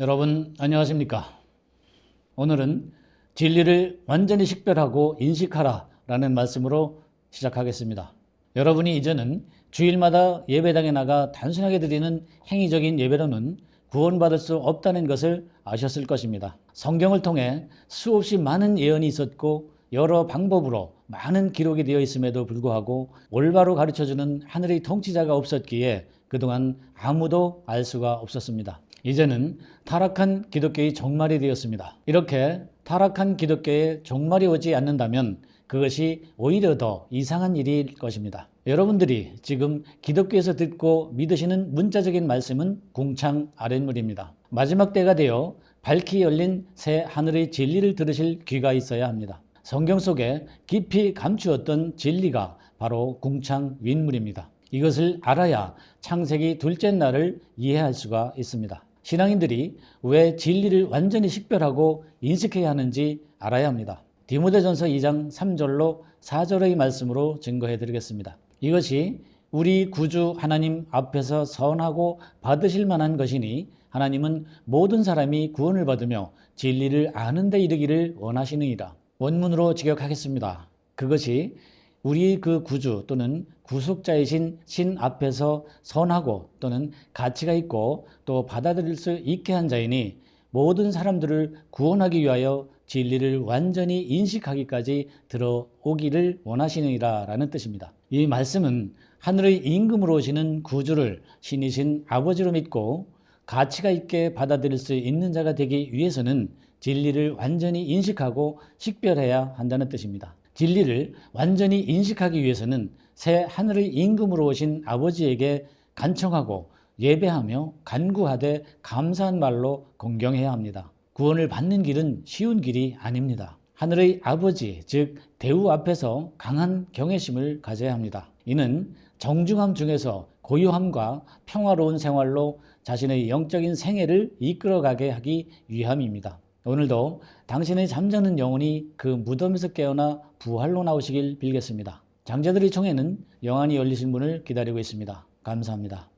여러분 안녕하십니까? 오늘은 진리를 완전히 식별하고 인식하라 라는 말씀으로 시작하겠습니다. 여러분이 이제는 주일마다 예배당에 나가 단순하게 드리는 행위적인 예배로는 구원받을 수 없다는 것을 아셨을 것입니다. 성경을 통해 수없이 많은 예언이 있었고 여러 방법으로 많은 기록이 되어 있음에도 불구하고 올바로 가르쳐주는 하늘의 통치자가 없었기에 그동안 아무도 알 수가 없었습니다. 이제는 타락한 기독교의 종말이 되었습니다. 이렇게 타락한 기독교의 종말이 오지 않는다면 그것이 오히려 더 이상한 일일 것입니다. 여러분들이 지금 기독교에서 듣고 믿으시는 문자적인 말씀은 궁창 아랫물입니다. 마지막 때가 되어 밝히 열린 새 하늘의 진리를 들으실 귀가 있어야 합니다. 성경 속에 깊이 감추었던 진리가 바로 궁창 윗물입니다. 이것을 알아야 창세기 둘째 날을 이해할 수가 있습니다. 신앙인들이 왜 진리를 완전히 식별하고 인식해야 하는지 알아야 합니다. 디모데전서 2장 3절로 4절의 말씀으로 증거해 드리겠습니다. 이것이 우리 구주 하나님 앞에서 선하고 받으실 만한 것이니 하나님은 모든 사람이 구원을 받으며 진리를 아는 데 이르기를 원하시느니라. 원문으로 직역하겠습니다. 그것이 우리 그 구주 또는 구속자이신 신 앞에서 선하고 또는 가치가 있고 또 받아들일 수 있게 한 자이니 모든 사람들을 구원하기 위하여 진리를 완전히 인식하기까지 들어오기를 원하시느니라 라는 뜻입니다. 이 말씀은 하늘의 임금으로 오시는 구주를 신이신 아버지로 믿고 가치가 있게 받아들일 수 있는 자가 되기 위해서는 진리를 완전히 인식하고 식별해야 한다는 뜻입니다. 진리를 완전히 인식하기 위해서는 새 하늘의 임금으로 오신 아버지에게 간청하고 예배하며 간구하되 감사한 말로 공경해야 합니다. 구원을 받는 길은 쉬운 길이 아닙니다. 하늘의 아버지, 즉 대우 앞에서 강한 경외심을 가져야 합니다. 이는 정중함 중에서 고요함과 평화로운 생활로 자신의 영적인 생애를 이끌어가게 하기 위함입니다. 오늘도 당신의 잠자는 영혼이 그 무덤에서 깨어나 부활로 나오시길 빌겠습니다. 장자들의 총회는 영안이 열리신 분을 기다리고 있습니다. 감사합니다.